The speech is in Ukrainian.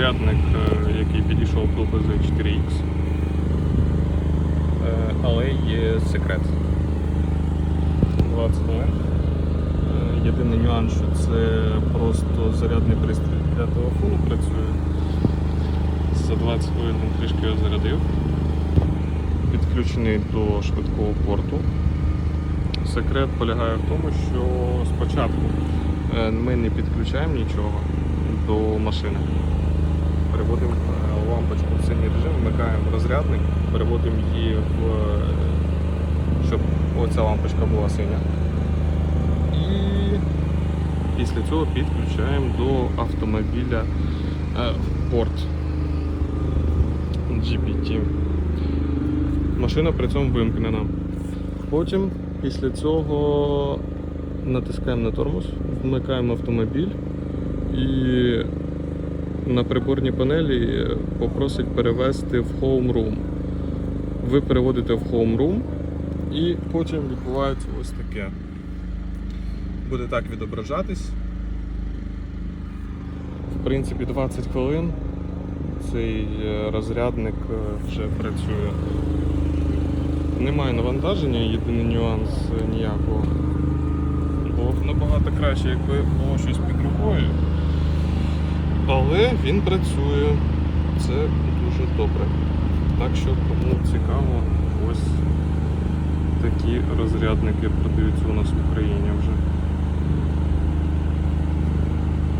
розрядник, е, який підійшов до BZ4X. Е, Але є секрет. 20 хвилин. Е, Єдиний нюанс, що це просто зарядний пристрій для телефону працює. За 20 хвилин трішки його зарядив. Підключений до швидкого порту. Секрет полягає в тому, що спочатку е, ми не підключаємо нічого до машини. Переводимо е, лампочку в синій режим, вмикаємо розрядник, переводимо її в е, щоб оця лампочка була синя. І після цього підключаємо до автомобіля е, в порт GPT. Машина при цьому вимкнена. Потім після цього натискаємо на тормоз, вмикаємо автомобіль і на приборній панелі попросить перевести в Home Room. Ви переводите в Home Room і потім відбувається ось таке. Буде так відображатись. В принципі, 20 хвилин цей е, розрядник е, вже працює. Немає навантаження, єдиний нюанс ніякого. Було б набагато краще, якби було щось під рукою. Але він працює. Це дуже добре. Так що кому цікаво, ось такі розрядники продаються у нас в Україні вже.